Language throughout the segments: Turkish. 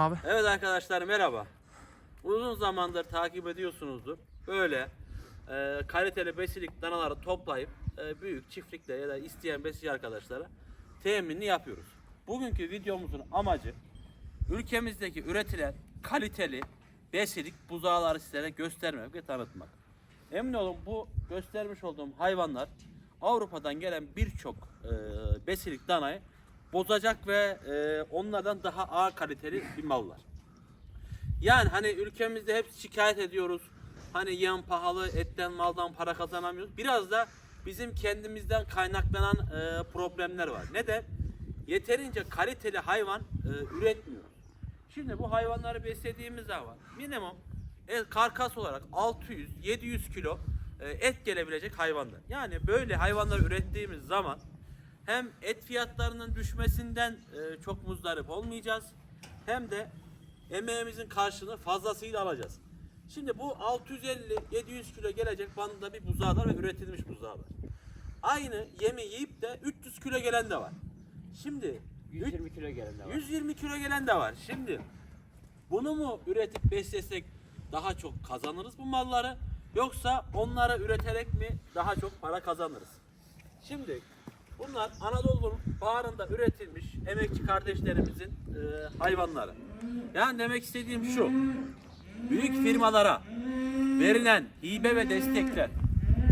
Abi. Evet arkadaşlar merhaba. Uzun zamandır takip ediyorsunuzdur. Böyle e, kaliteli besilik danaları toplayıp e, büyük çiftlikte ya da isteyen besici arkadaşlara teminini yapıyoruz. Bugünkü videomuzun amacı ülkemizdeki üretilen kaliteli besilik buzağları sizlere göstermek ve tanıtmak. Emin olun bu göstermiş olduğum hayvanlar Avrupa'dan gelen birçok e, besilik danayı bozacak ve e, onlardan daha ağır kaliteli bir mallar. Yani hani ülkemizde hep şikayet ediyoruz. Hani yem pahalı, etten maldan para kazanamıyoruz. Biraz da bizim kendimizden kaynaklanan e, problemler var. Neden? Yeterince kaliteli hayvan e, üretmiyoruz. Şimdi bu hayvanları beslediğimiz zaman minimum e, karkas olarak 600-700 kilo e, et gelebilecek hayvanlar. Yani böyle hayvanları ürettiğimiz zaman hem et fiyatlarının düşmesinden e, çok muzdarip olmayacağız hem de emeğimizin karşılığını fazlasıyla alacağız. Şimdi bu 650-700 kilo gelecek bandında bir buzağlar ve üretilmiş buzağlar. Aynı yemi yiyip de 300 kilo gelen de var. Şimdi 120 kilo gelen de var. 120 kilo gelen de var. Şimdi bunu mu üretip beslesek daha çok kazanırız bu malları yoksa onları üreterek mi daha çok para kazanırız? Şimdi bunlar Anadolu'nun bağrında üretilmiş emekçi kardeşlerimizin e, hayvanları. Yani demek istediğim şu. Büyük firmalara verilen hibe ve destekler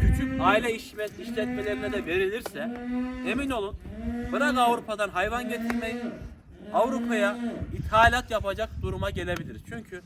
küçük aile işletmelerine de verilirse emin olun bırak Avrupa'dan hayvan getirmeyi Avrupa'ya ithalat yapacak duruma gelebiliriz. Çünkü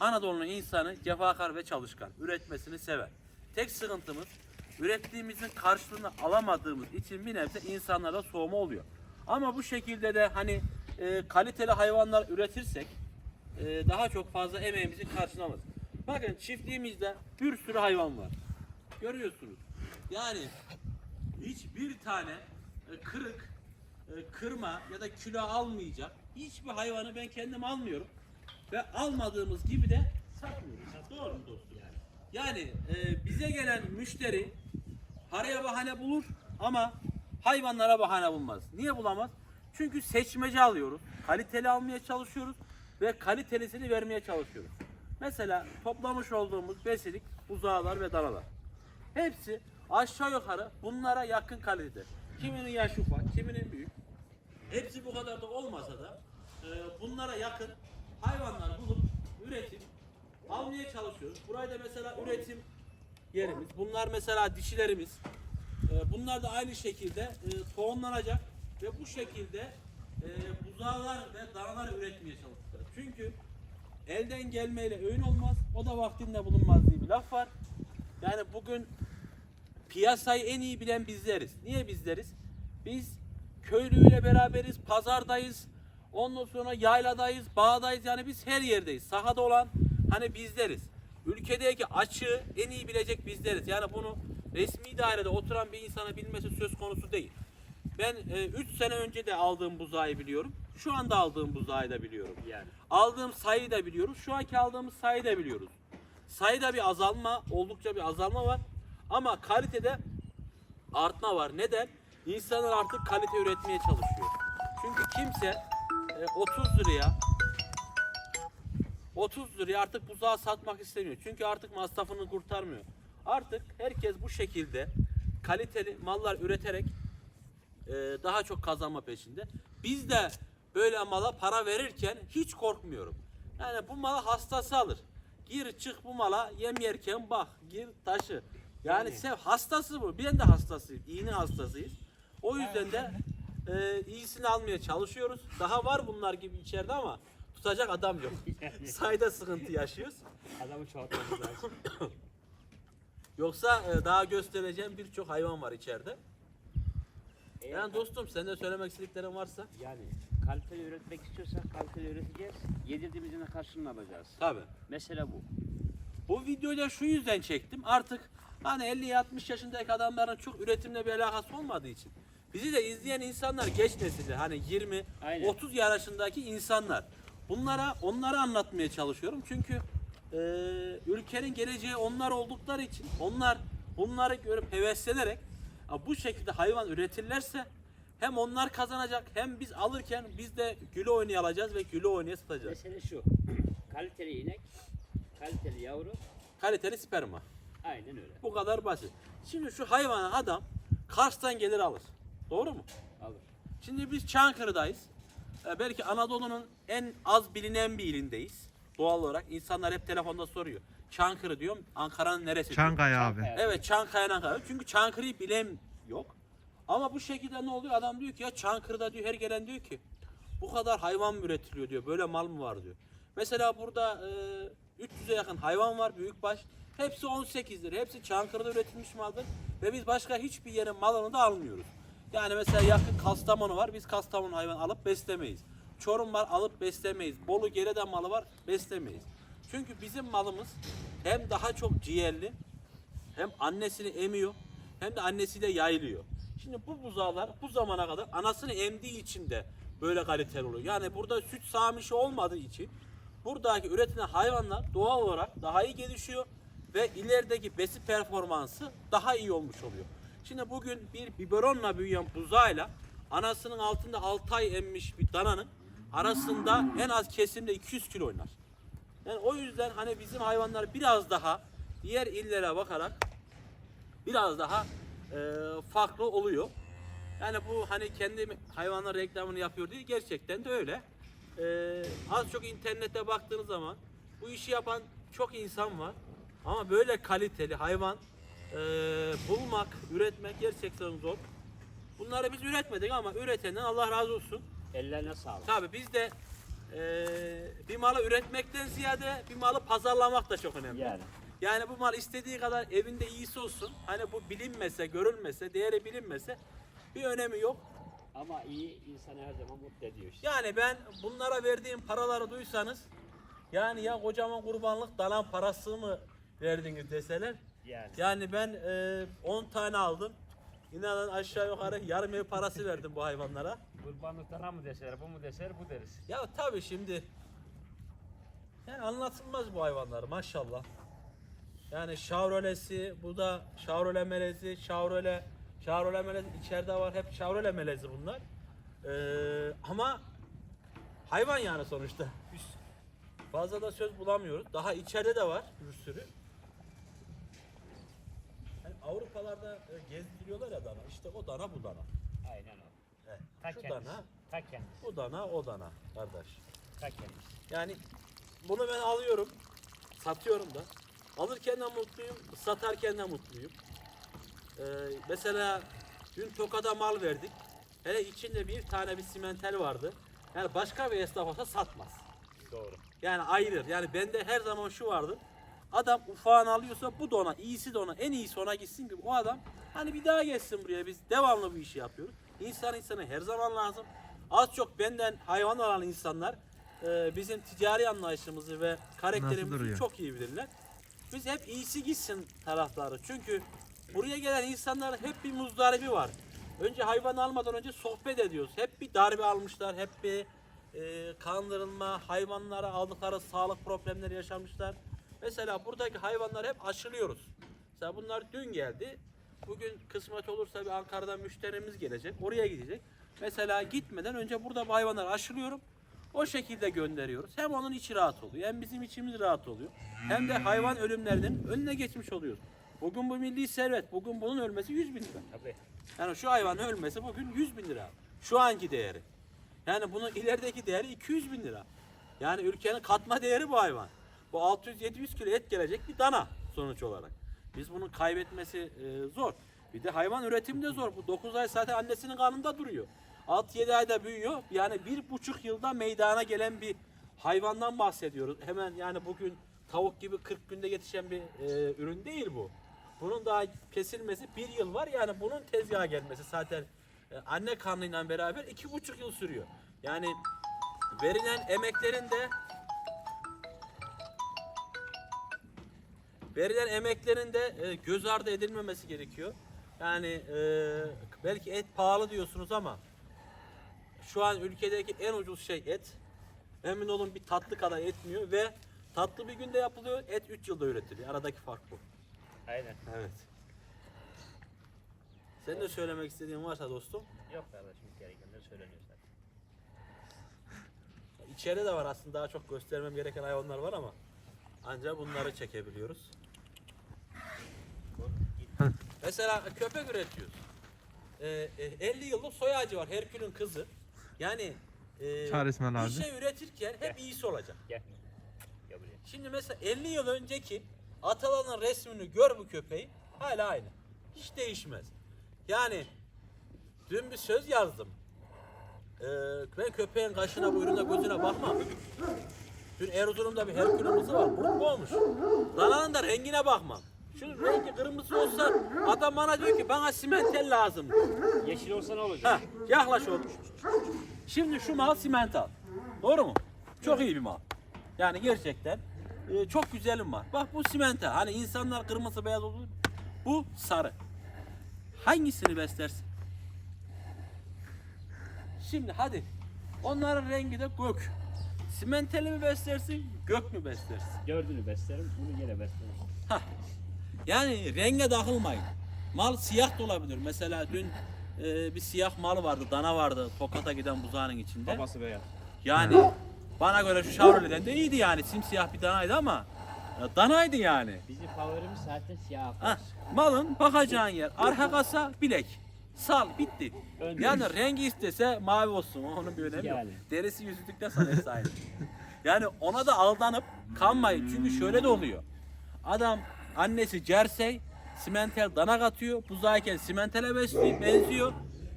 Anadolu'nun insanı cefakar ve çalışkan. Üretmesini sever. Tek sıkıntımız ürettiğimizin karşılığını alamadığımız için bir nebze insanlara soğuma oluyor. Ama bu şekilde de hani e, kaliteli hayvanlar üretirsek e, daha çok fazla emeğimizin karşılığını alırız. Bakın çiftliğimizde bir sürü hayvan var. Görüyorsunuz. Yani hiçbir tane e, kırık, e, kırma ya da kilo almayacak hiçbir hayvanı ben kendim almıyorum. Ve almadığımız gibi de satmıyoruz. Doğru mu dostum? Yani, e, bize gelen müşteri paraya bahane bulur ama hayvanlara bahane bulmaz. Niye bulamaz? Çünkü seçmece alıyoruz. Kaliteli almaya çalışıyoruz ve kalitelisini vermeye çalışıyoruz. Mesela toplamış olduğumuz besilik buzağlar ve danalar. Hepsi aşağı yukarı bunlara yakın kalitede. Kiminin yaşı ufak, kiminin büyük. Hepsi bu kadar da olmasa da e, bunlara yakın hayvanlar bulup üretim almaya çalışıyoruz. Burayı da mesela üretim yerimiz. Bunlar mesela dişilerimiz. E, bunlar da aynı şekilde e, tohumlanacak ve bu şekilde e, buzağlar ve danalar üretmeye çalışacağız. Çünkü elden gelmeyle öğün olmaz. O da vaktinde bulunmaz diye bir laf var. Yani bugün piyasayı en iyi bilen bizleriz. Niye bizleriz? Biz köylüyle beraberiz, pazardayız. Ondan sonra yayladayız, bağdayız. Yani biz her yerdeyiz. Sahada olan hani bizleriz. Ülkedeki açığı en iyi bilecek bizleriz. Yani bunu resmi dairede oturan bir insana bilmesi söz konusu değil. Ben 3 sene önce de aldığım buzağı biliyorum. Şu anda aldığım buzağı da biliyorum. Yani. Aldığım sayıyı da biliyoruz. Şu anki aldığımız sayıyı da biliyoruz. Sayıda bir azalma, oldukça bir azalma var. Ama kalitede artma var. Neden? İnsanlar artık kalite üretmeye çalışıyor. Çünkü kimse e, 30 liraya 30 liraya artık buzağı satmak istemiyor. Çünkü artık masrafını kurtarmıyor. Artık herkes bu şekilde kaliteli mallar üreterek e, daha çok kazanma peşinde. Biz de böyle mala para verirken hiç korkmuyorum. Yani bu mala hastası alır. Gir çık bu mala yem yerken bak gir taşı. Yani sev hastası bu. Ben de hastasıyım. İğne hastasıyız. O yüzden de e, iyisini almaya çalışıyoruz. Daha var bunlar gibi içeride ama tutacak adam yok. Sayda sıkıntı yaşıyoruz. Adamı çoğaltmamız lazım. Yoksa e, daha göstereceğim birçok hayvan var içeride. Eğer Yani dostum sen de söylemek istediklerin varsa. yani kaliteli üretmek istiyorsak kaliteli üreteceğiz. Yedirdiğimizin de karşılığını alacağız. Tabii. Mesela bu. Bu videoyu da şu yüzden çektim. Artık hani 50-60 yaşındaki adamların çok üretimle bir alakası olmadığı için. Bizi de izleyen insanlar geç nesilli hani 20 Aynen. 30 yaşındaki insanlar. Bunlara onları anlatmaya çalışıyorum. Çünkü e, ülkenin geleceği onlar oldukları için onlar bunları görüp heveslenerek "Aa, bu şekilde hayvan üretirlerse Hem onlar kazanacak hem biz alırken biz de güle oynaya alacağız ve güle oynaya satacağız. Mesele şu. kaliteli inek, kaliteli yavru. Kaliteli sperma. Aynen öyle. Bu kadar basit. Şimdi şu hayvanı adam Kars'tan gelir alır. Doğru mu? Alır. Şimdi biz Çankırı'dayız. Ee, belki Anadolu'nun en az bilinen bir ilindeyiz. Doğal olarak insanlar hep telefonda soruyor. Çankırı diyorum. Ankara'nın neresi? diyor. Çankaya abi. Evet Çankaya'dan Ankara. Çünkü Çankırı'yı bilen yok. Ama bu şekilde ne oluyor? Adam diyor ki ya Çankırı'da diyor her gelen diyor ki bu kadar hayvan mı üretiliyor diyor. Böyle mal mı var diyor. Mesela burada e, 300'e yakın hayvan var büyükbaş. Hepsi 18'dir. Hepsi Çankırı'da üretilmiş maldır. Ve biz başka hiçbir yerin malını da almıyoruz. Yani mesela yakın Kastamonu var. Biz Kastamonu hayvan alıp beslemeyiz. Çorum var alıp beslemeyiz. Bolu Gereden malı var beslemeyiz. Çünkü bizim malımız hem daha çok ciğerli hem annesini emiyor hem de annesiyle yayılıyor. Şimdi bu buzağlar bu zamana kadar anasını emdiği için de böyle kaliteli oluyor. Yani burada süt sağmışı olmadığı için buradaki üretilen hayvanlar doğal olarak daha iyi gelişiyor ve ilerideki besi performansı daha iyi olmuş oluyor. Şimdi bugün bir biberonla büyüyen buzağıyla anasının altında 6 ay emmiş bir dananın arasında en az kesimde 200 kilo oynar. Yani o yüzden hani bizim hayvanlar biraz daha diğer illere bakarak biraz daha e, farklı oluyor. Yani bu hani kendi hayvanlar reklamını yapıyor değil gerçekten de öyle. E, az çok internette baktığınız zaman bu işi yapan çok insan var. Ama böyle kaliteli hayvan e, bulmak, üretmek gerçekten zor. Bunları biz üretmedik ama üretenden Allah razı olsun. Ellerine sağlık. Tabii biz de eee, bir malı üretmekten ziyade bir malı pazarlamak da çok önemli. Yani. Yani bu mal istediği kadar evinde iyisi olsun. Hani bu bilinmese, görülmese, değeri bilinmese bir önemi yok. Ama iyi insanı her zaman mutlu ediyor işte. Yani ben bunlara verdiğim paraları duysanız yani ya kocaman kurbanlık dalan parası mı verdiniz deseler Yani. yani ben eee, 10 tane aldım. İnanın aşağı yukarı yarım ev parası verdim bu hayvanlara. Kurbanlıklara mı deseler, bu mu deser, bu deriz. Ya tabii şimdi yani anlatılmaz bu hayvanlar maşallah. Yani şavrolesi, bu da şavrole melezi, şavrole, şavrole melezi içeride var. Hep şavrole melezi bunlar. Ee, ama hayvan yani sonuçta. Biz fazla da söz bulamıyoruz. Daha içeride de var bir sürü. Avrupalarda e, gezdiriyorlar ya dana. İşte o dana bu dana. Aynen o. Evet. Ta Şu kendisi. dana, Ta kendisi. bu dana, o dana kardeş. Ta kendisi. Yani bunu ben alıyorum, satıyorum da. Alırken de mutluyum, satarken de mutluyum. Ee, mesela dün Toka'da mal verdik. Hele içinde bir tane bir simentel vardı. Yani başka bir esnaf olsa satmaz. Doğru. Yani ayırır. Yani bende her zaman şu vardı. Adam ufağını alıyorsa bu da ona, iyisi de ona, en iyisi ona gitsin ki o adam hani bir daha gelsin buraya biz devamlı bu işi yapıyoruz. İnsan insana her zaman lazım. Az çok benden hayvan alan insanlar e, bizim ticari anlayışımızı ve karakterimizi çok iyi bilirler. Biz hep iyisi gitsin taraftarı. Çünkü buraya gelen insanların hep bir muzdaribi var. Önce hayvan almadan önce sohbet ediyoruz. Hep bir darbe almışlar, hep bir e, kandırılma, hayvanlara aldıkları sağlık problemleri yaşamışlar. Mesela buradaki hayvanları hep aşılıyoruz. Mesela bunlar dün geldi. Bugün kısmet olursa bir Ankara'dan müşterimiz gelecek. Oraya gidecek. Mesela gitmeden önce burada bu hayvanları aşılıyorum. O şekilde gönderiyoruz. Hem onun içi rahat oluyor, hem bizim içimiz rahat oluyor. Hem de hayvan ölümlerinin önüne geçmiş oluyoruz. Bugün bu milli servet, bugün bunun ölmesi 100 bin lira. Tabii. Yani şu hayvanın ölmesi bugün 100 bin lira. Şu anki değeri. Yani bunun ilerideki değeri 200 bin lira. Yani ülkenin katma değeri bu hayvan. Bu 600-700 kilo et gelecek bir dana sonuç olarak. Biz bunun kaybetmesi e, zor. Bir de hayvan üretimi de zor. Bu 9 ay zaten annesinin karnında duruyor. 6-7 ayda büyüyor. Yani bir buçuk yılda meydana gelen bir hayvandan bahsediyoruz. Hemen yani bugün tavuk gibi 40 günde yetişen bir e, ürün değil bu. Bunun daha kesilmesi bir yıl var. Yani bunun tezgaha gelmesi zaten e, anne karnıyla beraber iki buçuk yıl sürüyor. Yani verilen emeklerin de verilen emeklerin de e, göz ardı edilmemesi gerekiyor. Yani e, belki et pahalı diyorsunuz ama şu an ülkedeki en ucuz şey et. Emin olun bir tatlı kadar etmiyor ve tatlı bir günde yapılıyor, et 3 yılda üretiliyor. Aradaki fark bu. Aynen. Evet. Sen de söylemek istediğin varsa dostum. Yok kardeşim gerekenler söyleniyor zaten. İçeride de var aslında daha çok göstermem gereken hayvanlar var ama ancak bunları çekebiliyoruz. Mesela köpek üretiyoruz. Ee, e, 50 yıllık soy ağacı var Herkül'ün kızı. Yani e, bir abi. şey üretirken hep iyisi olacak. Gel. Gel buraya. Şimdi mesela 50 yıl önceki atalanın resmini gör bu köpeği hala aynı. Hiç değişmez. Yani dün bir söz yazdım. Ee, ben köpeğin kaşına buyruğuna gözüne bakmam. Dün Erzurum'da bir Herkül'ümüzü var. Burun olmuş. Dananın da rengine bakmam. Şunun rengi kırmızı olsa adam bana diyor ki bana simentel lazım. Yeşil olsa ne olacak? Heh, yaklaş oğlum. Şimdi şu mal simental. Doğru mu? Çok iyi bir mal. Yani gerçekten e, çok güzelim var. Bak bu simental. Hani insanlar kırmızı beyaz olur. Bu sarı. Hangisini beslersin? Şimdi hadi. Onların rengi de gök. Simentali mi beslersin, gök mü beslersin? Dördünü beslerim, bunu yine beslerim. Hah. Yani renge takılmayın. Mal siyah da olabilir. Mesela dün e, bir siyah mal vardı, dana vardı Tokat'a giden buzağının içinde. Babası beyaz. Yani bana göre şu Chevrolet'den de iyiydi yani. Simsiyah bir danaydı ama e, danaydı yani. Bizim favorimiz zaten siyah akbaş. malın bakacağın yer arka kasa bilek. Sal bitti. Ön Yani rengi istese mavi olsun. Onun bir önemi Yani. yok. Derisi yüzlükte sanırsa aynı. yani ona da aldanıp kanmayın. Çünkü şöyle de oluyor. Adam annesi Cersei simentel dana katıyor. Buzağıyken simentele besliyor, benziyor.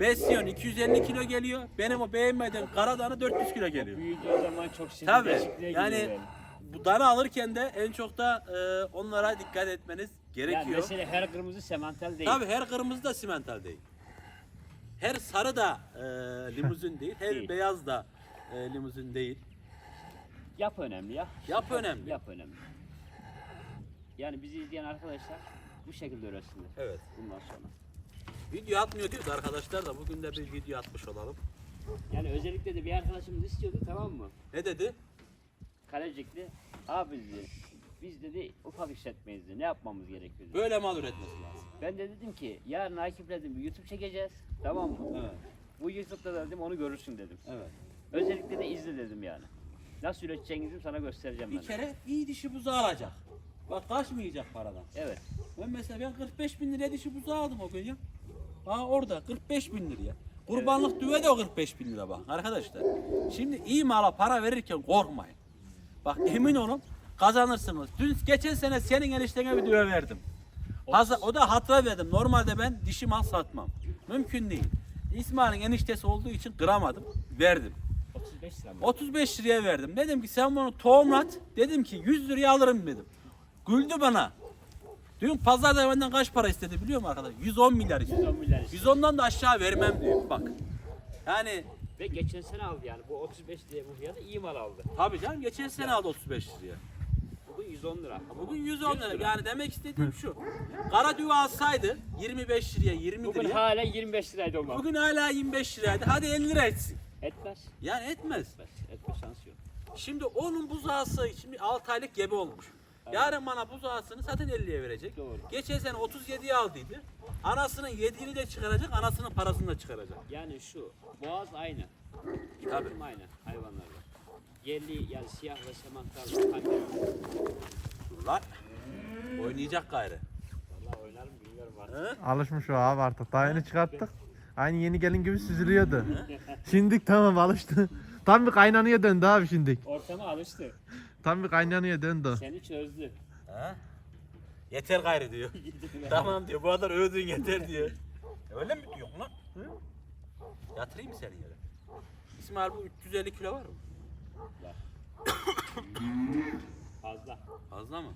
Besliyorsun 250 kilo geliyor. Benim o beğenmediğim kara dana 400 kilo geliyor. Büyüdüğü zaman çok sinir Tabii. Yani yani. bu dana alırken de en çok da e, onlara dikkat etmeniz Yani gerekiyor. mesela her kırmızı semental değil. Tabii her kırmızı da simental değil. Her sarı da e, limuzin değil. Her Değil. beyaz da e, limuzin değil. Yap önemli ya. Yap önemli. Yap önemli. Yani bizi izleyen arkadaşlar bu şekilde öğretsinler. Evet. Bundan sonra. Video atmıyor diyoruz arkadaşlar da bugün de bir video atmış olalım. Yani özellikle de bir arkadaşımız istiyordu tamam mı? Ne dedi? Kalecikli. Abi dedi. Biz dedi ufak işletmeyiz dedi. Ne yapmamız gerekiyor dedi. Böyle mal üretmesi lazım. Ben de dedim ki yarın Akif'le dedim bir YouTube çekeceğiz. Tamam mı? Evet. Bu YouTube'da da dedim onu görürsün dedim. Evet. Özellikle de izle dedim yani. Nasıl üreteceğinizi sana göstereceğim Bir ben. de. kere iyi dişi buzağı alacak. Bak kaçmayacak paradan. Evet. Ben mesela ben 45 bin liraya dişi buzağı aldım o gün ya. Aa orada 45 bin liraya. Kurbanlık düve de o 45 bin lira bak arkadaşlar. Şimdi iyi mala para verirken korkmayın. Bak emin olun kazanırsınız. Dün geçen sene senin eniştene bir düve verdim. Haza- o da hatıra verdim. Normalde ben dişi mal satmam. Mümkün değil. İsmail'in eniştesi olduğu için kıramadım. Verdim. 35 lira mı? 35 liraya verdim. Dedim ki sen bunu tohumlat. Dedim ki 100 liraya alırım dedim. Güldü bana. Dün pazarda benden kaç para istedi biliyor musun arkadaş? 110 milyar istedi. 110 milyar işte. 110'dan da aşağı vermem diyor. Bak. Yani Ve geçen sene aldı yani. Bu 35 liraya bu fiyata iyi mal aldı. tabii canım geçen sene aldı 35 liraya. Bugün 110 lira. Bugün 110 lira. 100 lira. Yani demek istediğim şu. Kara düve alsaydı 25 liraya 20 Bugün liraya. hala 25 liraydı o mal. Bugün hala 25 liraydı. Hadi 50 lira etsin. Etmez. Yani etmez. Etmez. Etme şansı yok. Şimdi onun buzağısı şimdi 6 aylık gebe olmuş. Yarın bana buzağısını zaten 50'ye verecek. Doğru. Geçen sene 37'ye aldıydı. Anasının yediğini de çıkaracak, anasının parasını da çıkaracak. Yani şu. Boğaz aynı. Tabii. Durum aynı hayvanlarla. Yerli yani siyah ve semantal kangal. Dur lan. Oynayacak gayrı. Vallahi oynarım bilmiyorum artık. Hı? Alışmış o abi artık. Daha yeni çıkarttık. Aynı yeni gelin gibi süzülüyordu. Şimdi tamam alıştı. Tam bir kaynanaya döndü abi şimdi. Ortama alıştı. Tam bir kaynanaya döndü. Seni çözdü. Ha? Yeter gayrı diyor. tamam diyor. Bu kadar övdün yeter diyor. Öyle mi diyorsun lan? Hı? Yatırayım mı seni yere? İsmail bu 350 kilo var mı? Fazla. Fazla mı?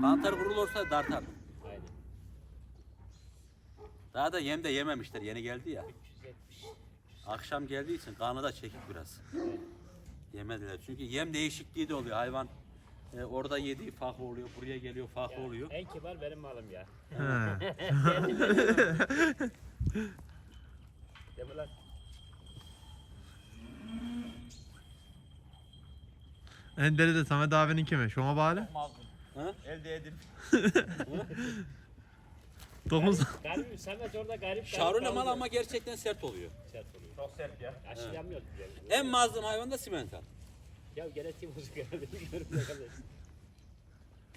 Kantar kurul olsa dartar. Aynen. Daha da yem de yememişler. Yeni geldi ya. 370. Akşam geldiği için kanı da çekik biraz. Yemediler. Çünkü yem değişikliği de oluyor. Hayvan e, orada yediği farklı oluyor. Buraya geliyor farklı Ya, oluyor. En kibar benim malım ya. Mi lan? Enderi de Samet abinin kimi? Şuna bağlı. Ha? Elde edip Dokuz. Garip, Samet orada garip Şarule mal ama gerçekten sert oluyor. Sert oluyor. Çok sert ya. Aşılamıyoruz bile. En mazlum hayvan da simental. Ya genetiği bozuk herhalde bilmiyorum ne kadar.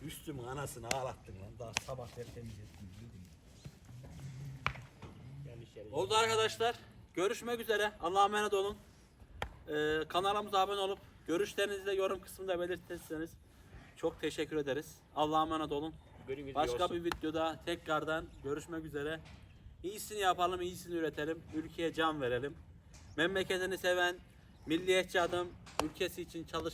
Üstümün anasını ağlattın lan. Daha sabah tertemiz ettim. Yanlış yere. Oldu arkadaşlar. Görüşmek üzere. Allah'a emanet olun. Ee, kanalımıza abone olup görüşlerinizi de yorum kısmında belirtirseniz çok teşekkür ederiz. Allah'a emanet olun. Günümüz Başka olsun. bir videoda tekrardan görüşmek üzere. İyisini yapalım, iyisini üretelim. Ülkeye can verelim. Memleketini seven, milliyetçi adam ülkesi için çalışır.